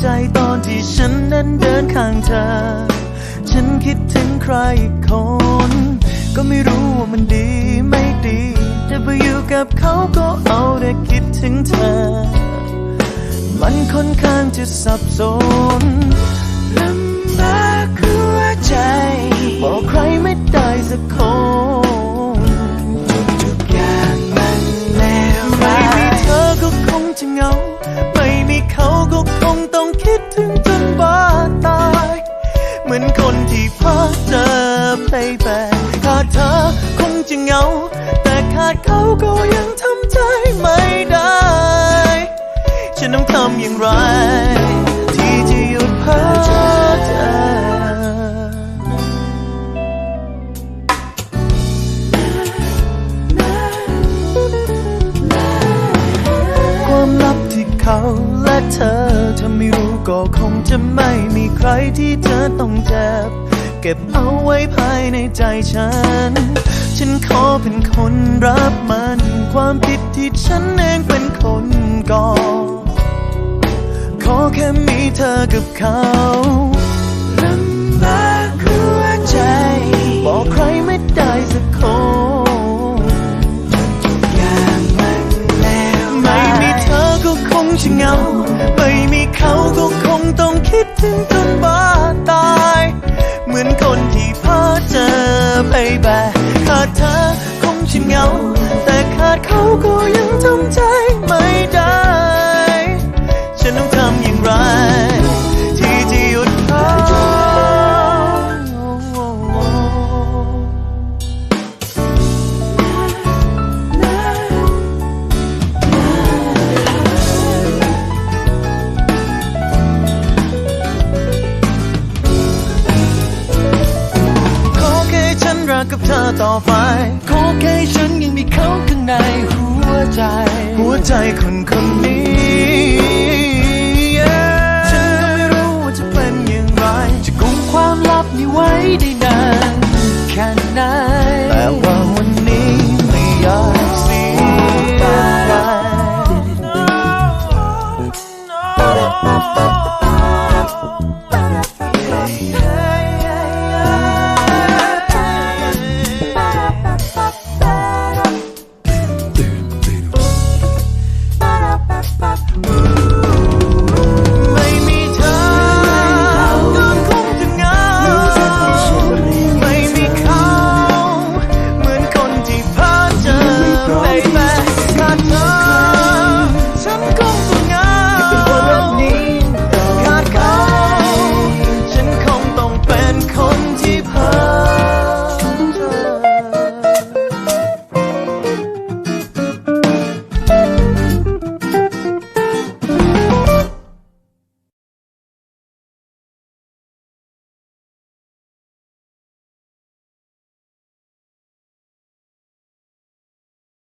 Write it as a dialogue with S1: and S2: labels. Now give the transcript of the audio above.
S1: ใจตอนที่ฉันนั้นเดินข้างเธอ ฉันคิดถึงใครคน ก็ไม่รู้ว่ามันดีไม่ดี แต่พออยู่กับเขาก็เอาแต่คิดถึงเธอ มันค่อนข้างจะสับสน เขาและเธอถ้าไม่รู้ก็คงจะไม่มีใครที่เธอต้องเจ็บ เก็บเอาไว้ภายในใจฉัน ฉันขอเป็นคนรับมัน ความผิดที่ฉันเองเป็นคนก่อ ขอแค่มีเธอกับเขา จะเหงา ไม่มีเขาก็คงต้องคิดถึงจนบ้าตาย เหมือนคนที่พาเจอไปแบบขาดเธอคงจะเหงา แต่ขาด ไป
S2: ขอแค่ฉันยังมีเขาข้างในหัวใจ
S1: หัวใจคนคนนี้ ฉันก็ไม่รู้ว่าจะเป็นอย่างไร
S2: จะกุมความลับนี้ไว้ได้นาน